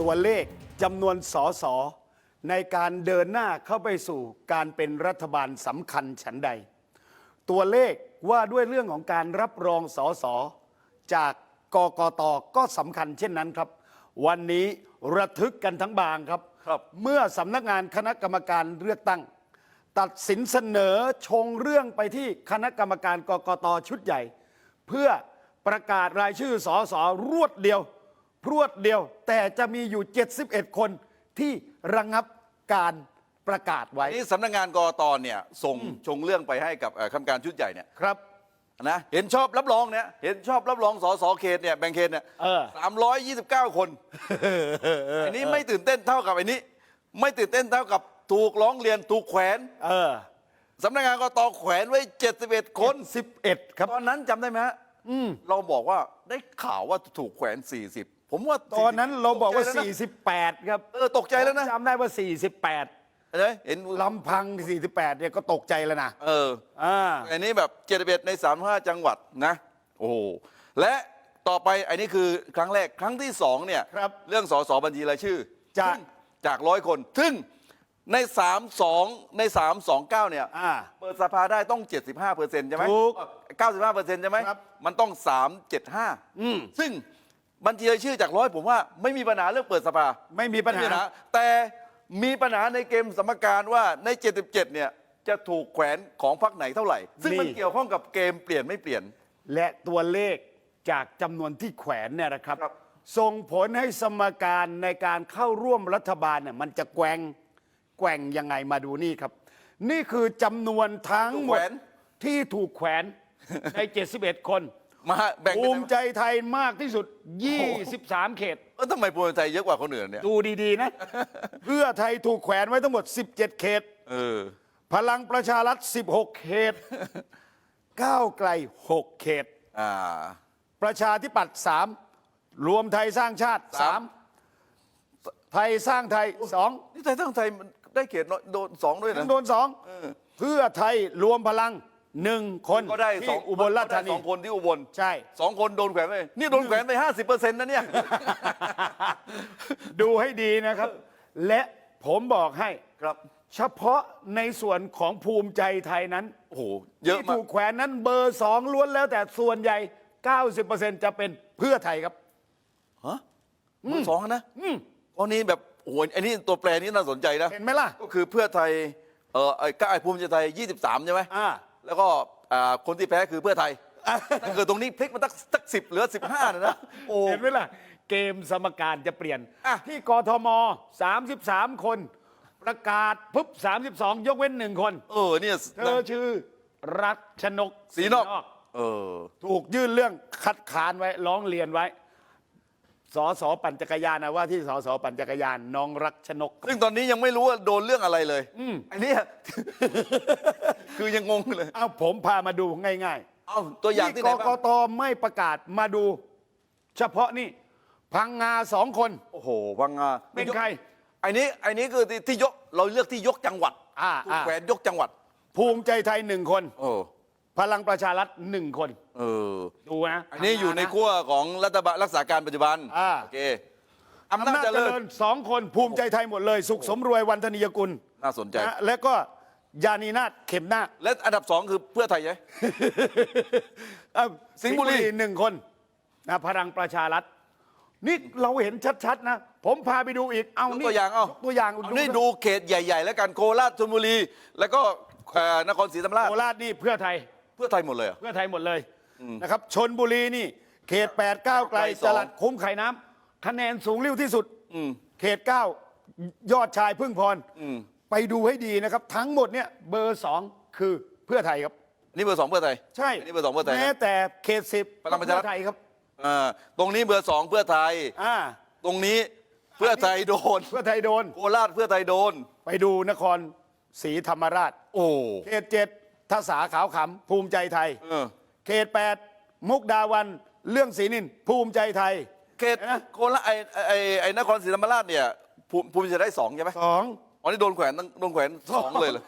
ตัวเลขจำนวนสอสอในการเดินหน้าเข้าไปสู่การเป็นรัฐบาลสำคัญฉันใด ตัวเลขว่าด้วยเรื่องของการรับรองสอสอจากกกตก็สำคัญเช่นนั้นครับ วันนี้ระทึกกันทั้งบางครับครับเมื่อสำนักงานคณะกรรมการเลือกตั้ง ตัดสินเสนอชงเรื่องไปที่คณะกรรมการกกตชุดใหญ่ เพื่อประกาศรายชื่อสอสอรวดเดียว รวดเดียว แต่จะมีอยู่ 71 คนที่ระงับการประกาศไว้ นี่สำนักงานกรตเนี่ยส่งชงเรื่องไปให้กับเอ่อคำการชุดใหญ่เนี่ยครับนะเห็นชอบรับรองเนี่ยเห็นชอบรับรองสสเขตเนี่ยแบ่งเขตเนี่ยเออสามร้อยยี่สิบเก้าคนอันนี้ไม่ตื่นเต้นเท่ากับอันนี้ ไม่ตื่นเต้นเท่ากับถูกร้องเรียนถูกแขวนเออสำนักงานกรตแขวนไว้เจ็ดสิบเอ็ดคน 11 ครับ ตอนนั้นจำได้ไหมฮะเราบอกว่าได้ข่าวว่าถูกแขวนสี่สิบ ผมว่าตอนนั้นเราบอกว่า ตใจแล้วนะ48 ครับเออตกใจแล้วนะจำได้ว่า 48เห็นไหมเห็นลำพัง 48 เนี่ยก็ตกใจแล้วนะเออ อ่า อันนี้แบบเจ็ดเอ็ดในสามห้าจังหวัดนะ โอ้โหและต่อไปอันนี้คือครั้งแรกครั้งที่สองเนี่ยครับเรื่องสสบัญชีรายชื่อจากซึ่งจากร้อยคน ซึ่งในสามสองในสามสองเก้าเนี่ยอ่าเปิดสภาได้ต้อง 75เปอร์เซ็นต์ใช่ไหมถูก95เปอร์เซ็นต์ใช่ไหมครับ มันต้อง 375อืมซึ่ง บัญชีรายชื่อจากร้อยผมว่าไม่มีปัญหาเรื่องเปิดสภาไม่มีปัญหา แต่มีปัญหาในเกมสมการว่าใน 77 เนี่ยจะถูกแขวนของพรรคไหนเท่าไหร่ ซึ่งมันนี่ เกี่ยวข้องกับเกมเปลี่ยนไม่เปลี่ยน และตัวเลขจากจำนวนที่แขวนเนี่ยนะครับ ครับ ส่งผลให้สมการในการเข้าร่วมรัฐบาลเนี่ยมันจะแกว่งแกว่งยังไงมาดูนี่ครับ นี่คือจำนวนทั้งหมด ที่ถูกแขวนใน 71 คน มาแบ่งภูเป็นมิใจไทยมากที่สุด 23 เขตเออทำไมภูมิใจไทยเยอะกว่าคนอื่นเนี่ย ดูดีๆนะ เพื่อไทยถูกแขวนไว้ทั้งหมด 17 เขต เออ พลังประชารัฐ 16 เขต ก้าวไกล 6 เขต อ่า ประชาธิปัตย์สามรวมไทยสร้างชาติ สาสามมไทยสร้างไทยสองนี่ไทยทั้งไทยมันได้เขตน้อยโดนสองด้วยทั้นะงโดนสองเพื่อไทยรวมพลัง หนึ่งคนก็ได้สที่องอุบลราชธาก็ได้นีสองคนที่อุบลใช่ สองคนโดนแขวนไปนี่โดนแขวนไปห้าสิบเปอร์เซ็นต์นะเนี่ย ดูให้ดีนะครับ และผมบอกให้ ครับ เฉพาะในส่วนของภูมิใจไทยนั้นโอ้โหเยอะที่มาก ถูกแขวนนั้นเบอร์สองล้วนแล้วแต่ส่วนใหญ่ 90%จะเป็นเพื่อไทยครับ ฮะเบอร์สองนะตอนนี้แบบโอ้โหอันนี้ตัวแปรนี้น่าสนใจนะ เห็นไหมล่ะ ก็คือเพื่อไทย เออไอ้ก้าวไอ้ภูมิใจไทย 23 ใช่ไหมอ่า แล้วก็อ่าคนที่แพ้คือเพื่อไทย ถ้าเกิดตรงนี้พลิกมาตักสักสิบเหลือ15นะนะโอ้ เห็นไหมล่ะ เกมสมการจะเปลี่ยน อะ ที่กทม 33 คน ประกาศปุ๊บ 32 ยกเว้นหนึ่งคน เออเนี่ยเธอชื่อรัชนกสีนอก เออ ถูกยื่นเรื่องคัดค้านไว้ร้องเรียนไว้ สอสอปั่นจักรยานนะว่าที่สอสอปั่นจักรยานน้องรักชนก ซึ่งตอนนี้ยังไม่รู้ว่าโดนเรื่องอะไรเลยอันเนี้ย คือยังงงเลย เอาผมพามาดูง่ายเอ้าตัวๆอย่างที่ไหนกบ้างตไม่ประกาศมาดู เฉพาะนี่ พังงาสองคน โอ้โหพังงาเป็นใคร ไอ้นี้ไอ้นี้คือที่ที่ยกเราเลือกที่ยกจังหวัดอ่าถูกอ่า แขวนยกจังหวัด ภูมิใจไทยหนึ่งคน โอ้ พลังประชารัฐหนึ่งคนเออดูนะอันนี้อยู่ในพังงาะขั้วของรัฐบาลรักษาการปัจจุบันอ่า โอเคอำนาจอำนาจเจเจริริญญสองคนภูมิใจไทยหมดเลย สุขสมรวยวันธนิยกุลน่าสนใจ นะและก็ยานีนาถเข็มหน้าและอันดับสองคือเพื่อไทยใช่ไหม เอ้าสิงห์บุรี หนึ่งคนนะพลังประชารัฐนี่เราเห็นชัดๆนะ ผมพาไปดูอีกเอายกนี่ตัวอย่างเอายกตัวอย่างเอานี่ดูเขตใหญ่ ๆ แล้วกันโคราชชลบุรี แล้วก็เอ่อนครศรีธรรมราชโคราชนี่เพื่อไทย เพื่อไทยหมดเลยเหรอ เพื่อไทยหมดเลยนะครับชนบุรีนี่ เขต8ปดเก้าไกลไกลสอง จลัดคุ้มไข่น้ำคะแนนสูงริ้วที่สุด อืม เขต9ยอดชายพึ่งพรอืม ไปดูให้ดีนะครับ ทั้งหมดเนี่ยเบอร์สองคือเพื่อไทยครับ นี่เบอร์สองเพื่อไทยใช่อันนี่เบอร์สองเพื่อไทยแม้นะแต่เขตสิบพลังประชารัฐ เพื่อไทยครับอ่าตรงนี้เบอร์สองเพื่อไทย อ่าตรงนี้เพื่อไทยโดนเพื่อไทยโดน โคราชเพื่อไทยโดน ไปดูนครศรีธรรมราช โอ้ เขตเจ็ด ทศาขาวขำภูมิใจไทย เออ เขตแปดมุกดาวันเรื่องศรีนินภูมิใจไทย เขตนะ โคราชไอ้ไอ้ไอ้นครศรีธรรมราชเนี่ยภูมิภูมิใจได้สองใช่ไหมสอง อ๋อนี่โดนแขวนตั้งโดนแขวนสองเลยเหรอ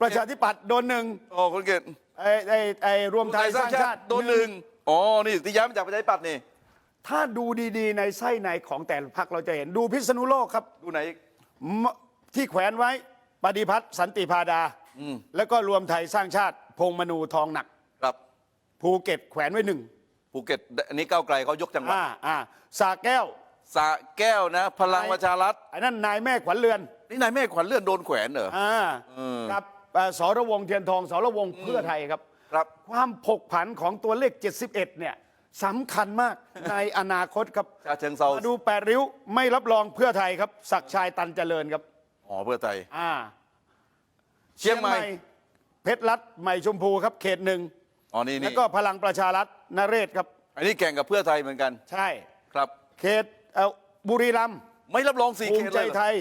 ประชาธิปัตย์โดนหนึ่งอ๋อคนเกตไอ้ไอ้ไอ้รวมไทยสร้างชาติโดนหนึ่งอ๋อนี่ที่ย้ายมาจากประชาธิปัตย์นี่ถ้าดูดีๆ ในไส้ในของแต่ละพักเราจะเห็นดูพิษณุโลกครับดูไหนอีกมที่แขวนไว้ปฏิพัฒน์สันติพาดา แล้วก็รวมไทยสร้างชาติพงษ์มนูทองหนักครับภูเก็ตแขวนไว้หนึ่งภูเก็ตอันนี้ก้าวไกลเขายกจังหวัดอ่าอ่าสาแก้วสระแก้วนะ พลังประชารัฐอันนั้นนายแม่ขวัญเรือน นี่นายแม่ขวัญเลื่อนโดนแขวนเหรออ่าเออกับเอ่อสรวงเทียนทองสรวงเพื่อไทยครับครับความผกผันของตัวเลข 71 เนี่ยสำคัญมากในอนาคตครับชาเชิงเซามาดูแปดริ้วไม่รับรองเพื่อไทยครับ ศักดิ์ชัยตันเจริญครับ อ๋อเพื่อไทยอ่า เชียงใหม่ เพชรรัฐใหม่ชมพูครับเขตหนึ่งอ๋อนี่แล้วนี่ก็พลังประชารัฐนเรศครับ อันนี้แข่งกับเพื่อไทยเหมือนกันใช่ ครับ เขตเอ่อบุรีรัมย์ไม่รับรองสี่ภูเขมิตใจเลยเหรอไทย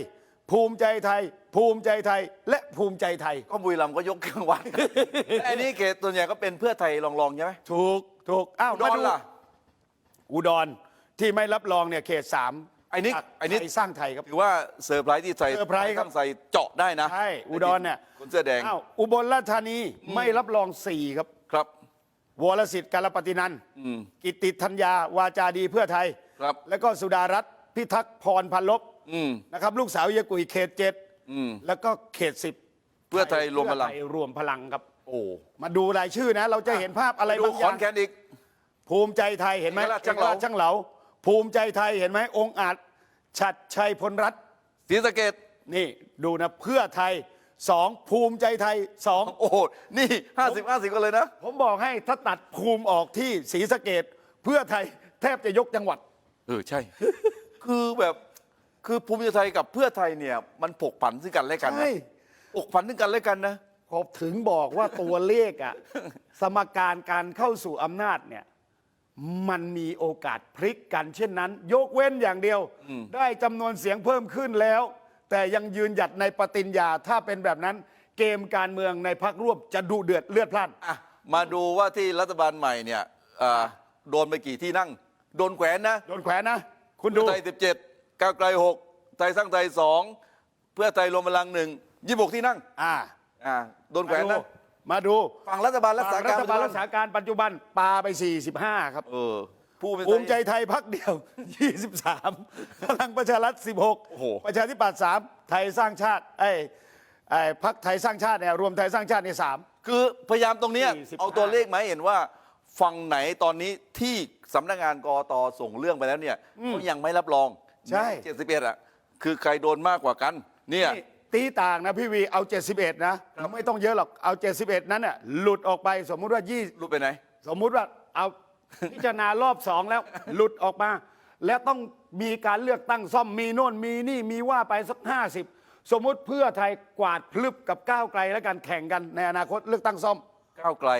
ภูมิใจไทย ภูมิใจไทย และภูมิใจไทย ก็บุรีรัมย์ก็ยกจังหวัดแต่อันนี้เขตตัวใหญ่ก็เป็นเพื่อไทยรองๆใช่ไหมถูกถูกอ้าวอุดมารดูล่ะ อุดรที่ไม่รับรองเนี่ยเขตสามไอ้นี่พรรคไอ้นี่ทยสร้างไทยครับ ถือว่าเซอร์ไพรส์ที่ใส่เซอร์ไพรส์ครับตั้งใส่เจาะได้นะใช่อุดรเนี่ยคนเสื้อแดงอ้าวอุบลราชธานีไม่รับรองสี่ครับ ครับ วรสิทธิ์กาลปฏินันท์อืมกิตติธัญญาวาจาดีเพื่อไทย ครับ แล้วก็สุดารัตน์พิทักษ์พรพันลบอืม นะครับ ลูกสาวเยายกุยเขตเจ็ดอืมแล้วก็เขตสิบเพื่อไทยรวมพลัง เพื่อไทยรวมพลังครับ โอ้มาดูรายชื่อนะ เราจะเห็นภาพอะไรดูบางขออย่างนแคนอีก ภูมิใจไทยเห็นไหมเอกราชช่างเหลาอกรชช่างเหลาภูมิใจไทยเห็นไหมองค์อาจ ชัดชัยพลรัตน์ศรีสะเกดนี่ดูนะเพื่อไทยสองภูมิใจไทยสองโอ้โหนี่ห้าสิบห้าสิบกันเลยนะ ผมบอกให้ถ้าตัดภูมิออกที่ศรีสะเกดเพื่อไทยแทบจะยกจังหวัด เออ ใช่ คือแบบคือภูมิใจไทยกับเพื่อไทยเนี่ย มันผกผันซึ่งกันและกันนะใช่ผกผันซึ่งกันและกันนะ ผมถึงบอกว่าตัวเลขอะสมการการเข้าสู่อำนาจเนี่ย มันมีโอกาสพลิกกันเช่นนั้น ยกเว้นอย่างเดียว ได้จำนวนเสียงเพิ่มขึ้นแล้ว แต่ยังยืนหยัดในปฏิญญาถ้าเป็นแบบนั้น เกมการเมืองในพักร่วมจะดุเดือดเลือดพล่านอะมาดูว่าที่รัฐบาลใหม่เนี่ยอ่าโดนไปกี่ที่นั่ง โดนแขวนนะโดนแขวนนะ คุณเพื่ดูอไทยสิบเจ็ดก้าวไกลหกไทยสร้างไทยสองเพื่อไทยรวมพลังหนึ่งยี่หกที่นั่งอ่า อ่าโดนแขวนนะ มาดู ฝั่งรัฐบาลรักษาฝั่งการรัฐบาลรักษาการปัจจุบันปาไป 45 ครับเออผู้เป็นภูมิใจไทยพักเดียว 23พลังประชารัฐโอ้โห16ประชาธิปัตย์3ไทยสร้างชาติไอ้ไอ้พักไทยสร้างชาติเนี่ยรวมไทยสร้างชาติเนี่ยสาม คือพยายามตรงเนี้ย45 เอาตัวเลขมาให้เห็นว่าฝั่งไหนตอนนี้ที่สำนักงานกอตส่งเรื่องไปแล้วเนี่ยก็ยังไม่รับรองใช่เจ็ดสิบเอ็ดอะคือใครโดนมากกว่ากัน เนี่ยนี่ ตีต่างนะพี่วีเอา 71 นะไม่ต้องเยอะหรอกเอา 71 นั้นน่ะหลุดออกไปสมมุติว่ารู้ไปไหน20สมมุติว่าเอาพิจารณารอบสองแล้วหลุดออกมา แล้วต้องมีการเลือกตั้งซ่อมมีโน่นมีนี่มีว่าไปสัก 50 สมมุติเพื่อไทยกวาดพลึบกับก้าวไกลแล้วกันแข่งกันในอนาคตเลือกตั้งซ่อมก้าวไกล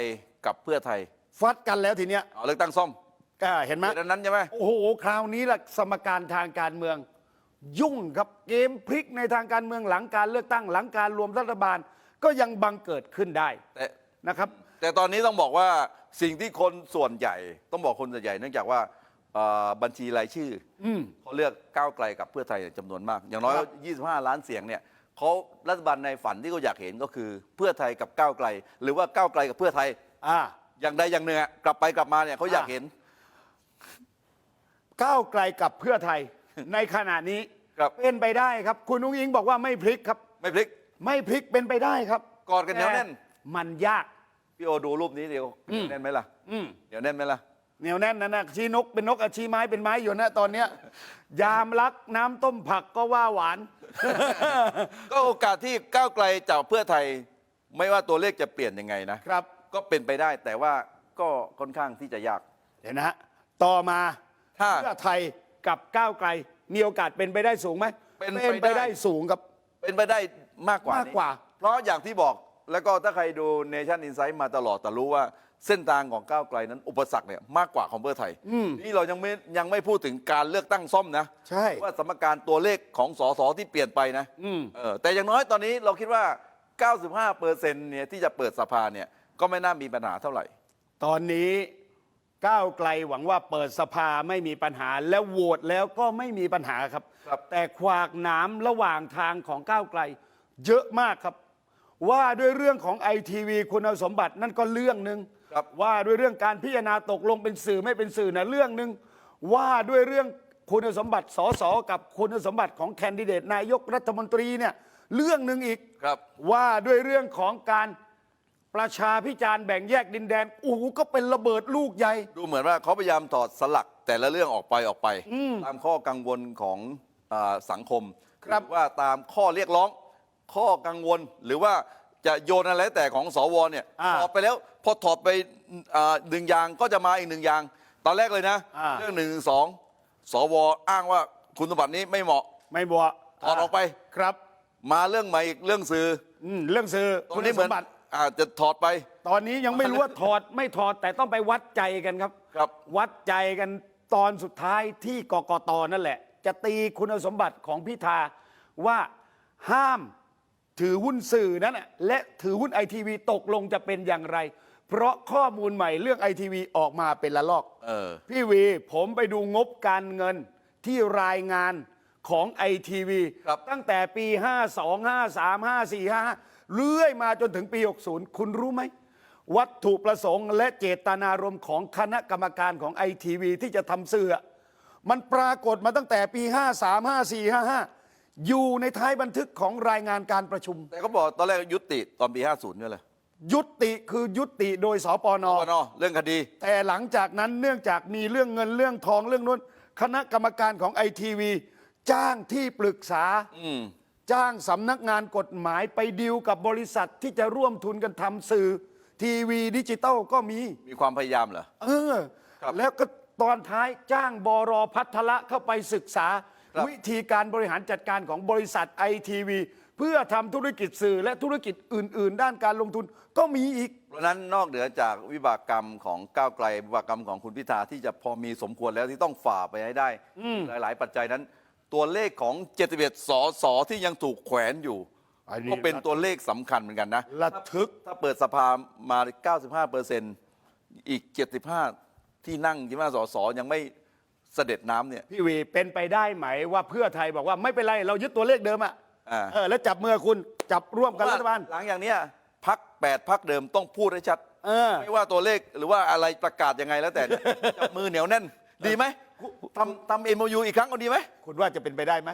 กับเพื่อไทยฟัดกันแล้วทีเนี้ยเอาเลือกตั้งซ่อมก็เห็นไหมเดือนนั้นใช่ไหมโอ้โหคราวนี้ละสมการทางการเมือง ยุ่งครับเกมพลิกในทางการเมืองหลังการเลือกตั้งหลังการรวมรัฐบาลก็ยังบังเกิดขึ้นได้แต่นะครับ แต่ตอนนี้ต้องบอกว่าสิ่งที่คนส่วนใหญ่ ต้องบอกคนส่วนใหญ่เนื่องจากว่าเอ่อบัญชีรายชื่ออมเขาเลือกก้าวไกลกับเพื่อไทยจำนวนมาก อย่างน้อย ครับ 25 ล้านเสียงเนี่ยเขารัฐบาลในฝันที่เขาอยากเห็นก็คือเพื่อไทยกับก้าวไกล หรือว่าก้าวไกลกับเพื่อไทย อ่า อย่างใดอย่างหนึ่งอะกลับไปกลับมาเนี่ยเขาอยากอะเห็น ก้าวไกลกับเพื่อไทย ในขณะนี้ ครับ เป็นไปได้ครับ คุณนุ้งอิงบอกว่าไม่พลิกครับ ไม่พลิกไม่พลิกเป็นไปได้ครับกอดกันเหนียวแน่น มันยาก พี่โอดูรูปนี้เดียวเหนียวแน่นไหมล่ะอืมเหนียวแน่นไหมล่ะเหนียวแน่นนะนะชี้นกเป็นนกอะชี้ไม้เป็นไม้อยู่นะตอนเนี้ย ยามรักน้ำต้มผักก็ว่าหวาน ก็โอกาสที่ก้าวไกลจากเพื่อไทย ไม่ว่าตัวเลขจะเปลี่ยนยังไงนะ ครับ ก็เป็นไปได้แต่ว่าก็ค่อนข้างที่จะยากเห็นนะฮะต่อมาถ้า เพื่อไทยกับก้าวไกล มีโอกาสเป็นไปได้สูงไหมเป็นไปไปได้ได้สูงครับ เป็นไปได้มากกว่านี้มากกว่า เพราะอย่างที่บอกแล้วก็ถ้าใครดูเนชั่นอินไซ h ์มาตลอดแต่รู้ว่าเส้นทางของก้าวไกลนั้น อุปสรรคเนี่ยมากกว่าของเพื่อไทยนี่เรายังไม่ยังไม่พูดถึงการเลือกตั้งซ่อมนะ ใช่ ว่าสมการตัวเลขของสสที่เปลี่ยนไปนะอืม เออแต่อย่างน้อยตอนนี้เราคิดว่า 95เปอร์เซ็นต์เนี่ยที่จะเปิดสภาเนี่ยก็ไม่น่ามีปัญหาเท่าไหร่ ตอนนี้ ก้าวไกลหวังว่าเปิดสภาไม่มีปัญหาแล้วโหวตแล้วก็ไม่มีปัญหาครับครับแต่ขวากหน้ำระหว่างทางของก้าวไกล เยอะมากครับ ว่าด้วยเรื่องของไอทีวีคุณสมบัตินั่นก็เรื่องหนึ่งครับว่าด้วยเรื่องการพิจารณาตกลงเป็นสื่อไม่เป็นสื่อนะเรื่องหนึ่งว่าด้วยเรื่องคุณสมบัติสสกับคุณสมบัติของแคนดิเดตนายกรัฐมนตรีเนี่ยเรื่องหนึ่งอีกครับว่าด้วยเรื่องของการ ประชาพิจารณ์แบ่งแยกดินแดนโอ้โหก็เป็นระเบิดลูกใหญ่ ดูเหมือนว่าเขาพยายามถอดสลักแต่ละเรื่องออกไปออกไป ตามข้อกังวลของอาสังคมครับ หอว่าตามข้อเรียกร้อง ข้อกังวลหรือว่าจะโยนอะไรแต่ของสวเนี่ยอ่าถอดไปแล้วพอถอดไปอ่าหนึ่งอย่างก็จะมาอีกหนึ่งอย่าง ตอนแรกเลยนะ อ่า เรื่องหนึ่งสองสวอ้างว่าคุณสมบัตินี้ไม่เหมาะไม่บอกถอดออกไป ครับมาเรื่องใหม่อีกเรื่องสื่อ อืมเรื่องสื่อตรคุงณนี้เหสมือมนบัติ อาจจะถอดไป ตอนนี้ยังไม่รู้ว่าถอดไม่ถอดแต่ต้องไปวัดใจกันครับ ครับ วัดใจกันตอนสุดท้ายที่กกตนั่นแหละ จะตีคุณสมบัติของพิธาว่าห้ามถือหุ้นสื่อนั้นน่ะและถือหุ้นไอทีวีตกลงจะเป็นอย่างไร เพราะข้อมูลใหม่เรื่องไอทีวีออกมาเป็นละลอก เออ พี่วีผมไปดูงบการเงินที่รายงานของไอทีวีครับ ตั้งแต่ปี 52 53 54 55 เรื่อยมาจนถึงปี 60 คุณรู้ไหม วัตถุประสงค์และเจตนารมณ์ของคณะกรรมการของไอทีวีที่จะทำสื่ออะมันปรากฏมาตั้งแต่ปี 53 54 55 อยู่ในท้ายบันทึกของรายงานการประชุม แต่เขาบอกตอนแรกยุติตอนปี 50เนี่ยเลยยุติคือยุติโดยสปน ปนเรื่องคดี แต่หลังจากนั้นเนื่องจากมีเรื่องเงินเรื่องทองเรื่องนู้น คณะกรรมการของไอทีวีจ้างที่ปรึกษาอืม จ้างสำนักงานกฎหมายไปดีลกับบริษัทที่จะร่วมทุนกันทำสื่อ ทีวีดิจิตอลก็มี มีความพยายามเหรอ เออ ครับแล้วก็ตอนท้ายจ้างบรพัทละเข้าไปศึกษา ครับ วิธีการบริหารจัดการของบริษัทไอทีวีเพื่อทำธุรกิจสื่อและธุรกิจอื่น ๆ ด้านการลงทุนก็มีอีก เพราะฉะนั้นนอกเหนือจากวิบากกรรมของก้าวไกลวิบากกรรมของคุณพิธาที่จะพอมีสมควรแล้วที่ต้องฝ่าไปให้ได้ หลาย ๆ ปัจจัยนั้น ตัวเลขของ71สสที่ยังถูกแขวนอยู่ อันนี้ก็เป็นตัวเลขสำคัญเหมือนกันนะ ระทึก ถ้าเปิดสภามา 95เปอร์เซ็นต์อีก 75 ที่นั่งที่มาสสยังไม่เสด็จน้ำเนี่ย พี่วีเป็นไปได้ไหมว่าเพื่อไทยบอกว่าไม่เป็นไร เรายึดตัวเลขเดิมอะอ่า เออแล้วจับมือคุณจับร่วมกันรัฐบาล หลังอย่างเนี้ยพักแปดพักเดิมต้องพูดให้ชัด เออ ไม่ว่าตัวเลขหรือว่าอะไรประกาศยังไงแล้วแต่จับมือเหนียวแน่น ดีไหม ทำทำเอ็มยูอีกครั้งก็ดีไหมคุณว่าจะเป็นไปได้ไหม